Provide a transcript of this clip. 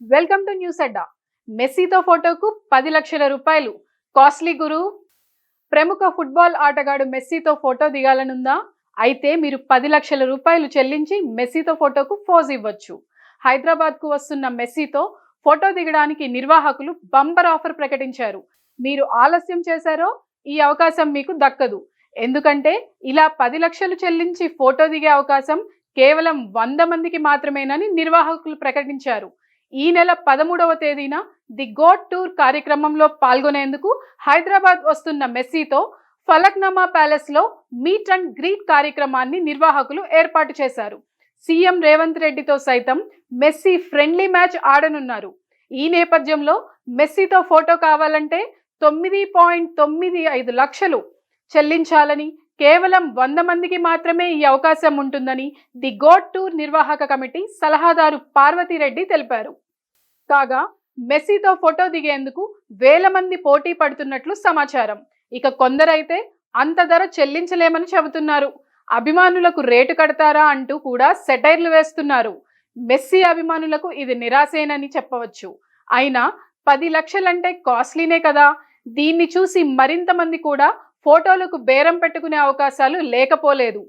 Welcome to news Adda. మెస్సీతో ఫోటోకు పది లక్షల రూపాయలు. కాస్ట్లీ గురు ప్రముఖ ఫుట్బాల్ ఆటగాడు మెస్సీతో ఫోటో దిగాలనుందా? అయితే మీరు పది లక్షల రూపాయలు చెల్లించి మెస్సీతో ఫోటోకు ఫోజ్ ఇవ్వచ్చు. హైదరాబాద్కు వస్తున్న మెస్సీతో ఫోటో దిగడానికి నిర్వాహకులు బంపర్ ఆఫర్ ప్రకటించారు. మీరు ఆలస్యం చేశారో ఈ అవకాశం మీకు దక్కదు. ఎందుకంటే ఇలా పది లక్షలు చెల్లించి ఫోటో దిగే అవకాశం కేవలం వంద మందికి మాత్రమేనని నిర్వాహకులు ప్రకటించారు. ఈ నెల పదమూడవ తేదీన ది గోడ్ టూర్ కార్యక్రమంలో పాల్గొనేందుకు హైదరాబాద్ వస్తున్న మెస్సీతో ఫలక్నామా ప్యాలెస్లో మీట్ అండ్ గ్రీట్ కార్యక్రమాన్ని నిర్వాహకులు ఏర్పాటు చేశారు. సీఎం రేవంత్ రెడ్డితో సైతం మెస్సీ ఫ్రెండ్లీ మ్యాచ్ ఆడనున్నారు. ఈ నేపథ్యంలో మెస్సీతో ఫోటో కావాలంటే తొమ్మిది పాయింట్ తొమ్మిది ఐదు లక్షలు చెల్లించాలని కేవలం వంద మందికి మాత్రమే ఈ అవకాశం ఉంటుందని ది గోడ్ టూర్ నిర్వాహక కమిటీ సలహాదారు పార్వతిరెడ్డి తెలిపారు. కాగా మెస్సీతో ఫోటో దిగేందుకు వేల మంది పోటీ పడుతున్నట్లు సమాచారం. ఇక కొందరైతే అంత ధర చెల్లించలేమని చెబుతున్నారు. అభిమానులకు రేటు కడతారా అంటూ కూడా సెటైర్లు వేస్తున్నారు. మెస్సీ అభిమానులకు ఇది నిరాశేనని చెప్పవచ్చు. అయినా పది లక్షలంటే కాస్ట్లీనే కదా. దీన్ని చూసి మరింత మంది కూడా ఫోటోలకు బేరం పెట్టుకునే అవకాశాలు లేకపోలేదు.